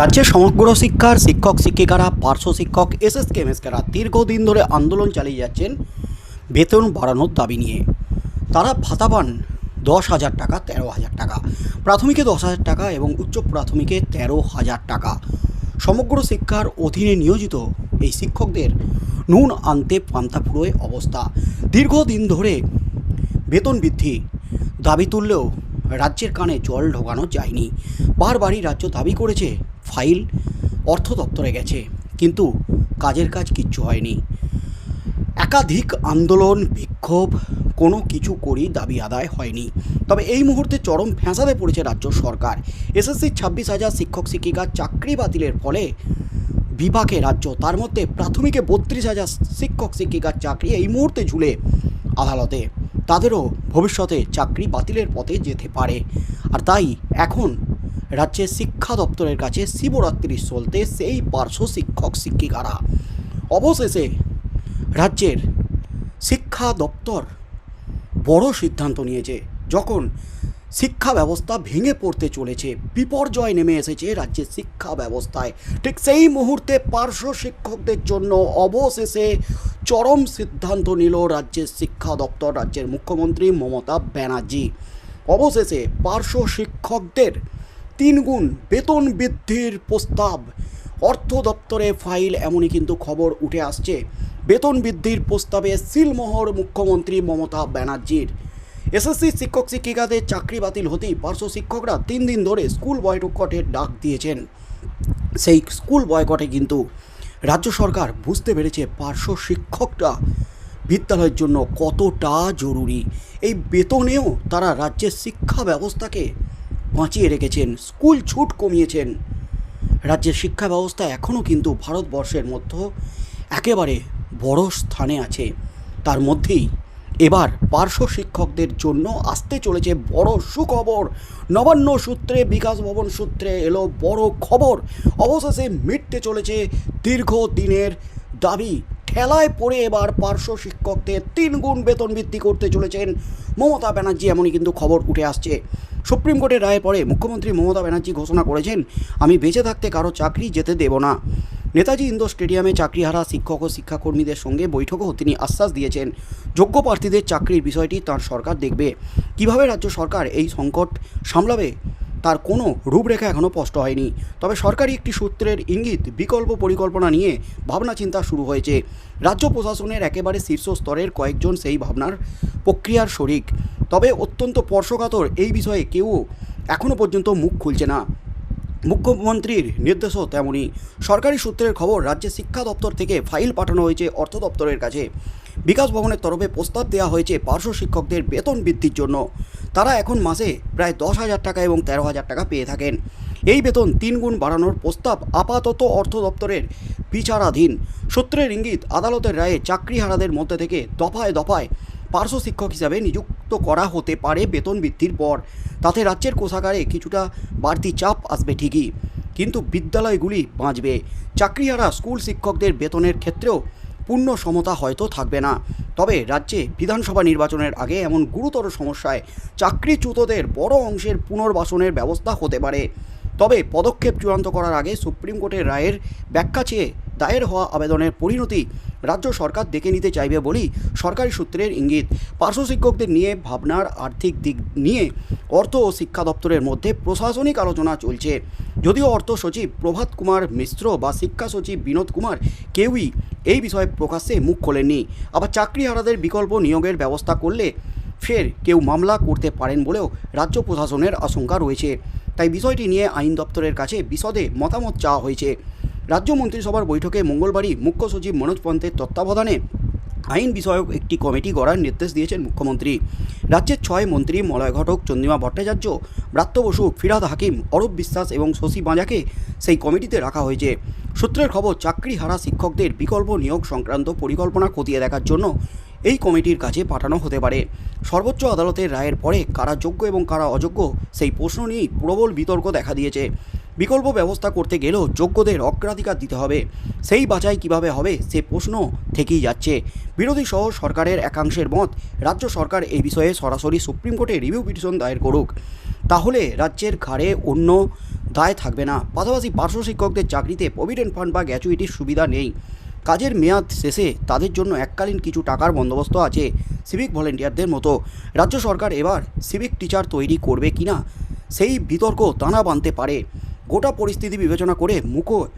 রাজ্যের সমগ্র শিক্ষার শিক্ষক, শিক্ষিকারা, পার্শ্ব শিক্ষক এসএসকে এমএসকেরা দীর্ঘদিন ধরে আন্দোলন চালিয়ে যাচ্ছেন বেতন বাড়ানোর দাবি নিয়ে। তারা ভাতা পান দশ হাজার টাকা, তেরো হাজার টাকা। প্রাথমিকে দশ হাজার টাকা এবং উচ্চ প্রাথমিকে তেরো হাজার টাকা। সমগ্র শিক্ষার অধীনে নিয়োজিত এই শিক্ষকদের নুন আনতে পান্তা ফুরোয় অবস্থা। দীর্ঘদিন ধরে বেতন বৃদ্ধি, দাবি তুললেও রাজ্যের কানে জল ঢোকানো যায়নি। বারবারই রাজ্য দাবি করেছে ফাইল অর্থ দপ্তরে গেছে, কিন্তু কাজের কাজ কিচ্ছু হয়নি। একাধিক আন্দোলন, বিক্ষোভ, কোনো কিছু করেই দাবি আদায় হয়নি। তবে এই মুহূর্তে চরম ফ্যাঁসাতে পড়েছে রাজ্য সরকার। এসএসসি ছাব্বিশ হাজার শিক্ষক শিক্ষিকার চাকরি বাতিলের ফলে বিভাগে রাজ্য, তার মধ্যে প্রাথমিকে বত্রিশ হাজার শিক্ষক, শিক্ষিকার চাকরি এই মুহূর্তে ঝুলে আদালতে। তাদেরও ভবিষ্যতে চাকরি বাতিলের পথে যেতে পারে। আর তাই এখন রাজ্যের শিক্ষা দপ্তরের কাছে শিবরাত্রি চলতে সেই পার্শ্ব শিক্ষক শিক্ষিকারা। অবশেষে রাজ্যের শিক্ষা দপ্তর বড় সিদ্ধান্ত নিয়েছে, যখন শিক্ষা ব্যবস্থা ভেঙে পড়তে চলেছে, বিপর্যয় নেমে এসেছে রাজ্যের শিক্ষা ব্যবস্থায়। ঠিক সেই মুহূর্তে পার্শ্ব শিক্ষকদের জন্য অবশেষে চরম সিদ্ধান্ত নিল রাজ্যের শিক্ষা দপ্তর, রাজ্যের মুখ্যমন্ত্রী মমতা ব্যানার্জি। অবশেষে পার্শ্ব শিক্ষকদের তিনগুণ বেতন বৃদ্ধির প্রস্তাব। অর্থ দপ্তরে ফাইল, এমনই কিন্তু খবর উঠে আসছে। বেতন বৃদ্ধির প্রস্তাবে সিলমোহর মুখ্যমন্ত্রী মমতা ব্যানার্জির। এসএসসি শিক্ষক শিক্ষিকাদের চাকরি বাতিল হতেই পার্শ্ব শিক্ষকরা তিন দিন ধরে স্কুল বয়কটের ডাক দিয়েছেন। সেই স্কুল বয়কটে কিন্তু রাজ্য সরকার বুঝতে পেরেছে পার্শ্ব শিক্ষকরা বিদ্যালয়ের জন্য কতটা জরুরি। এই বেতনেও তারা রাজ্যের শিক্ষা ব্যবস্থাকে বাঁচিয়ে রেখেছেন, স্কুল ছুট কমিয়েছেন। রাজ্যের শিক্ষা ব্যবস্থা এখনও কিন্তু ভারতবর্ষের মধ্যে একেবারে বড় স্থানে আছে। তার মধ্যেই এবার পার্শ্ব শিক্ষকদের জন্য আসতে চলেছে বড় সুখবর। নবান্ন সূত্রে, বিকাশ ভবন সূত্রে এলো বড় খবর। অবশেষে মিটতে চলেছে দীর্ঘদিনের দাবি। ঠেলায় পড়ে এবার পার্শ্ব শিক্ষকদের তিন গুণ বেতন বৃদ্ধি করতে চলেছেন মমতা ব্যানার্জি, এমনই কিন্তু খবর উঠে আসছে। সুপ্রিম কোর্টের রায়ের পরে মুখ্যমন্ত্রী মমতা ব্যানার্জি ঘোষণা করেছেন, আমি বেঁচে থাকতে কারও চাকরি যেতে দেব না। নেতাজি ইন্দোর স্টেডিয়ামে চাকরি হারা শিক্ষক ও শিক্ষাকর্মীদের সঙ্গে বৈঠকও তিনি আশ্বাস দিয়েছেন। যোগ্য প্রার্থীদের চাকরির বিষয়টি তার সরকার দেখবে। কীভাবে রাজ্য সরকার এই সংকট সামলাবে? তার কোনো রূপরেখা এখনও স্পষ্ট হয়নি। তবে সরকারি একটি সূত্রের ইঙ্গিত, বিকল্প পরিকল্পনা নিয়ে ভাবনা চিন্তা শুরু হয়েছে। রাজ্য প্রশাসনের একেবারে শীর্ষ স্তরের কয়েকজন সেই ভাবনার প্রক্রিয়ার শরিক। তবে অত্যন্ত স্পর্শকাতর এই বিষয়ে কেউ এখনও পর্যন্ত মুখ খুলছে না। মুখ্যমন্ত্রীর নির্দেশও তেমনই। সরকারি সূত্রের খবর রাজ্যের শিক্ষা দপ্তর থেকে ফাইল পাঠানো হয়েছে অর্থ দপ্তরের কাছে। বিকাশ ভবনের তরফে প্রস্তাব দেওয়া হয়েছে পার্শ্ব শিক্ষকদের বেতন বৃদ্ধির জন্য। তারা এখন মাসে প্রায় দশ হাজার টাকা এবং তেরো হাজার টাকা পেয়ে থাকেন। এই বেতন তিন গুণ বাড়ানোর প্রস্তাব আপাতত অর্থ দপ্তরের বিচারাধীন। সূত্রের ইঙ্গিত, আদালতের রায়ে চাকরিহারাদের মধ্যে থেকে দফায় দফায় পার্শ্ব শিক্ষক হিসাবে নিযুক্ত করা হতে পারে বেতন বৃদ্ধির পর। তাতে রাজ্যের কোষাগারে কিছুটা বাড়তি চাপ আসবে ঠিকই, কিন্তু বিদ্যালয়গুলি বাঁচবে। চাকরিহারা স্কুল শিক্ষকদের বেতনের ক্ষেত্রেও পূর্ণ সমতা হয়তো থাকবে না। তবে রাজ্যে বিধানসভা নির্বাচনের আগে এমন গুরুতর সমস্যায় চাকরিচ্যুতদের বড় অংশের পুনর্বাসনের ব্যবস্থা হতে পারে। তবে পদক্ষেপ চূড়ান্ত করার আগে সুপ্রিম কোর্টের রায়ের ব্যাখ্যা চেয়ে দায়ের হওয়া আবেদনের পরিণতি রাজ্য সরকার দেখে নিতে চাইবে বলেই সরকারি সূত্রের ইঙ্গিত। পার্শ্ব শিক্ষকদের নিয়ে ভাবনার আর্থিক দিক নিয়ে অর্থ ও শিক্ষা দপ্তরের মধ্যে প্রশাসনিক আলোচনা চলছে। যদিও অর্থ সচিব প্রভাত কুমার মিশ্র বা শিক্ষা সচিব বিনোদ কুমার কেউই এই বিষয়ে প্রকাশ্যে মুখ খোলেননি। আবার চাকরিহারাদের বিকল্প নিয়োগের ব্যবস্থা করলে ফের কেউ মামলা করতে পারেন বলেও রাজ্য প্রশাসনের আশঙ্কা রয়েছে। তাই বিষয়টি নিয়ে আইন দপ্তরের কাছে বিশদে মতামত চাওয়া হয়েছে। রাজ্য মন্ত্রিসভার বৈঠকে মঙ্গলবারই মুখ্য সচিব মনোজ পন্থের তত্ত্বাবধানে আইন বিষয়ক একটি কমিটি গড়ার নির্দেশ দিয়েছেন মুখ্যমন্ত্রী। রাজ্যের ছয় মন্ত্রী, মলয় ঘটক, চন্দ্রিমা ভট্টাচার্য, ব্রাত্য বসু, ফিরাদ হাকিম, অরূপ বিশ্বাস এবং শশী বাঁজাকে সেই কমিটিতে রাখা হয়েছে। সূত্রের খবর চাকরি হারা শিক্ষকদের বিকল্প নিয়োগ সংক্রান্ত পরিকল্পনা খতিয়ে দেখার জন্য এই কমিটির কাছে পাঠানো হতে পারে। সর্বোচ্চ আদালতের রায়ের পরে কারা যোগ্য এবং কারা অযোগ্য সেই প্রশ্ন নিয়েই প্রবল বিতর্ক দেখা দিয়েছে। বিকল্প ব্যবস্থা করতে গেলেও যোগ্যদের অগ্রাধিকার দিতে হবে। সেই বাছাই কীভাবে হবে সে প্রশ্ন থেকেই যাচ্ছে। বিরোধী সহ সরকারের একাংশের মত রাজ্য সরকার এই বিষয়ে সরাসরি সুপ্রিম কোর্টে রিভিউ পিটিশন দায়ের করুক। তাহলে রাজ্যের ঘাড়ে অন্য দায় থাকবে না। পাশাপাশি পার্শ্ব শিক্ষকদের চাকরিতে প্রভিডেন্ট ফান্ড বা গ্র্যাচুইটির সুবিধা নেই। কাজের মেয়াদ শেষে তাদের জন্য এককালীন কিছু টাকার বন্দোবস্ত আছে সিভিক ভলেন্টিয়ারদের মতো। রাজ্য সরকার এবার সিভিক টিচার তৈরি করবে কিনা সেই বিতর্ক দানা বাঁধতে পারে। গোটা পরিস্থিতি বিবেচনা করে মুখো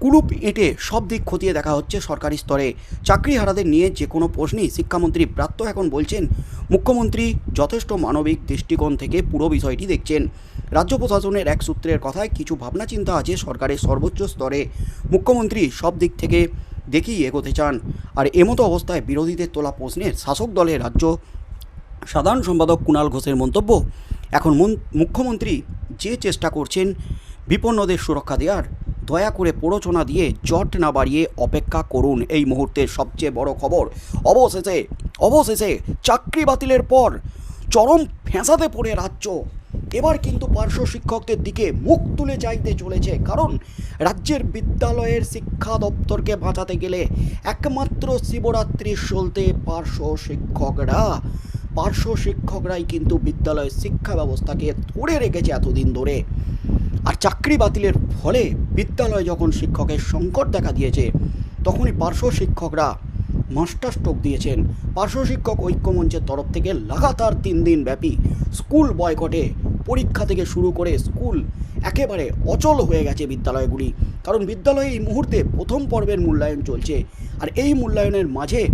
কুলুপ এঁটে সব দিক খতিয়ে দেখা হচ্ছে সরকারি স্তরে। চাকরি হারাদের নিয়ে যে কোনো প্রশ্নই শিক্ষামন্ত্রী ব্রাত্য এখন বলছেন, মুখ্যমন্ত্রী যথেষ্ট মানবিক দৃষ্টিকোণ থেকে পুরো বিষয়টি দেখছেন। রাজ্য প্রশাসনের এক সূত্রের কথায় কিছু ভাবনা চিন্তা আছে সরকারের সর্বোচ্চ স্তরে। মুখ্যমন্ত্রী সব দিক থেকে দেখেই এগোতে চান। আর এমতো অবস্থায় বিরোধীদের তোলা প্রশ্নের শাসক দলের রাজ্য সাধারণ সম্পাদক কুণাল ঘোষের মন্তব্য, এখন মন- মুখ্যমন্ত্রী যে চেষ্টা করছেন বিপন্নদের সুরক্ষা দেওয়ার, দয়া করে প্ররোচনা দিয়ে জট না বাড়িয়ে অপেক্ষা করুন এই মুহূর্তের সবচেয়ে বড় খবর। অবশেষে অবশেষে চাকরি বাতিলের পর চরম ফেঁসাতে পড়ে রাজ্য। এবার কিন্তু পার্শ্ব শিক্ষকদের দিকে মুখ তুলে চাইতে চলেছে, কারণ রাজ্যের বিদ্যালয়ের শিক্ষা দপ্তরকে বাঁচাতে গেলে একমাত্র শিবরাত্রির সলতে পার্শ্ব শিক্ষকরা, পার্শ্ব শিক্ষকরাই কিন্তু বিদ্যালয়ের শিক্ষা ব্যবস্থাকে ধরে রেখেছে এতদিন ধরে। আর চাকরি বাতিলের ফলে বিদ্যালয়ে যখন শিক্ষকের সংকট দেখা দিয়েছে, তখনই পার্শ্ব শিক্ষকরা মাস্টার স্ট্রোক দিয়েছেন। পার্শ্ব শিক্ষক ঐক্যমঞ্চের তরফ থেকে লাগাতার তিন দিন ব্যাপী স্কুল বয়কটে পরীক্ষা থেকে শুরু করে স্কুল একেবারে অচল হয়ে গেছে বিদ্যালয়গুলি। কারণ বিদ্যালয়ে এই মুহূর্তে প্রথম পর্বের মূল্যায়ন চলছে। আর এই মূল্যায়নের মাঝে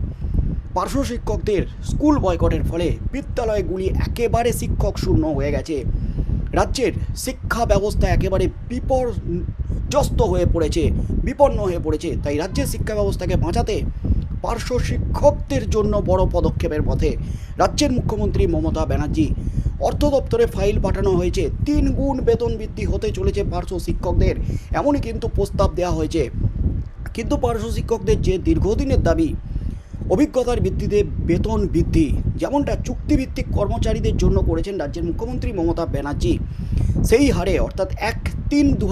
পার্শ্ব শিক্ষকদের স্কুল বয়কটের ফলে বিদ্যালয়গুলি একেবারে শিক্ষক শূন্য হয়ে গেছে। রাজ্যের শিক্ষা ব্যবস্থা একেবারে বিপর্যস্ত হয়ে পড়েছে, বিপন্ন হয়ে পড়েছে। তাই রাজ্যের শিক্ষা ব্যবস্থাকে বাঁচাতে পার্শ্ব শিক্ষকদের জন্য বড় পদক্ষেপের পথে রাজ্যের মুখ্যমন্ত্রী মমতা ব্যানার্জি অর্থ দপ্তরে ফাইল পাঠানো হয়েছে। তিন গুণ বেতন বৃদ্ধি হতে চলেছে পার্শ্ব শিক্ষকদের, এমনই কিন্তু প্রস্তাব দেওয়া হয়েছে। কিন্তু পার্শ্ব শিক্ষকদের যে দীর্ঘদিনের দাবি, অভিজ্ঞতার ভিত্তিতে বেতন বৃদ্ধি, যেমনটা চুক্তিভিত্তিক কর্মচারীদের জন্য করেছেন রাজ্যের মুখ্যমন্ত্রী মমতা ব্যানার্জি সেই হারে, অর্থাৎ এক তিন দু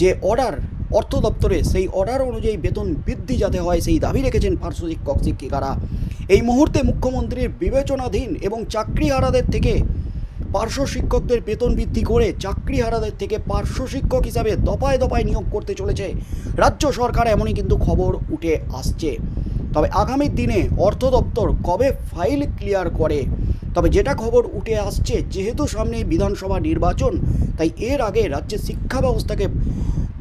যে অর্ডার অর্থ দপ্তরে, সেই অর্ডার অনুযায়ী বেতন বৃদ্ধি যাতে হয়, সেই দাবি রেখেছেন পার্শ্ব শিক্ষক, শিক্ষিকারা। এই মুহূর্তে মুখ্যমন্ত্রীর বিবেচনাধীন এবং চাকরিহারাদের থেকে পার্শ্ব শিক্ষকদের বেতন বৃদ্ধি করে চাকরিহারাদের থেকে পার্শ্ব শিক্ষক হিসাবে দপায় দপায় নিয়োগ করতে চলেছে রাজ্য সরকার, এমনই কিন্তু খবর উঠে আসছে। তবে আগামী দিনে অর্থ দপ্তর কবে ফাইল ক্লিয়ার করে? তবে যেটা খবর উঠে আসছে, যেহেতু সামনে বিধানসভা নির্বাচন, তাই এর আগে রাজ্যের শিক্ষা ব্যবস্থাকে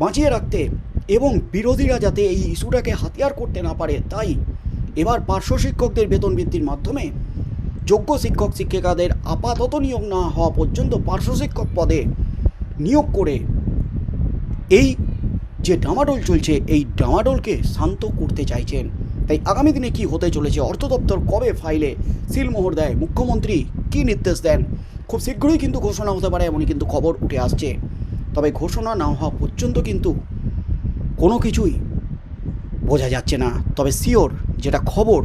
বাঁচিয়ে রাখতে এবং বিরোধীরা যাতে এই ইস্যুটাকে হাতিয়ার করতে না পারে, তাই এবার পার্শ্ব শিক্ষকদের বেতন বৃদ্ধির মাধ্যমে যোগ্য শিক্ষক, শিক্ষিকাদের আপাতত নিয়োগ না হওয়া পর্যন্ত পার্শ্ব শিক্ষক পদে নিয়োগ করে এই যে ডামাডোল চলছে, এই ডামাডোলকে শান্ত করতে চাইছেন তাই আগামী দিনে কি হতে চলেছে? অর্থ দপ্তর কবে ফাইলে সিলমোহর দেয়? মুখ্যমন্ত্রী কি নির্দেশ দেন? খুব শীঘ্রই কিন্তু ঘোষণা হতে পারে, এমনই কিন্তু খবর উঠে আসছে। তবে ঘোষণা না হওয়া পর্যন্ত কিন্তু কোনো কিছুই বোঝা যাচ্ছে না। তবে সিওর যেটা খবর,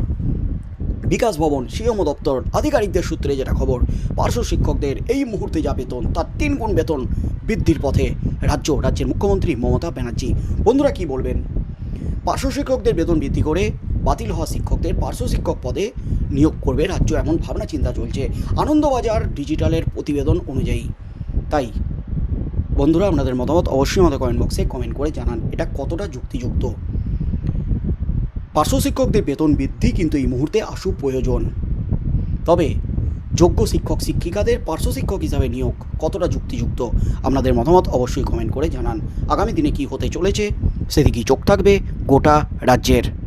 বিকাশ ভবন সিএম দপ্তর, আধিকারিকদের সূত্রে যেটা খবর, পার্শ্ব শিক্ষকদের এই মুহূর্তে যা বেতন, তার তিন গুণ বেতন বৃদ্ধির পথে রাজ্য, রাজ্যের মুখ্যমন্ত্রী মমতা ব্যানার্জি। বন্ধুরা কি বলবেন? পার্শ্ব শিক্ষকদের বেতন বৃদ্ধি করে বাতিল হওয়া শিক্ষকদের পার্শ্ব শিক্ষক পদে নিয়োগ করবে রাজ্য এমন ভাবনা চিন্তা চলছে আনন্দবাজার ডিজিটালের প্রতিবেদন অনুযায়ী। তাই, বন্ধুরা, আপনাদের মতামত অবশ্যই আমাদের কমেন্ট বক্সে কমেন্ট করে জানান, এটা কতটা যুক্তিযুক্ত? পার্শ্ব শিক্ষকদের বেতন বৃদ্ধি কিন্তু এই মুহূর্তে আশু প্রয়োজন। তবে, যোগ্য শিক্ষক, শিক্ষিকাদের পার্শ্ব শিক্ষক হিসাবে নিয়োগ কতটা যুক্তিযুক্ত? আপনাদের মতামত অবশ্যই কমেন্ট করে জানান। আগামী দিনে কি হতে চলেছে? সেদিকেই চোখ থাকবে গোটা রাজ্যের।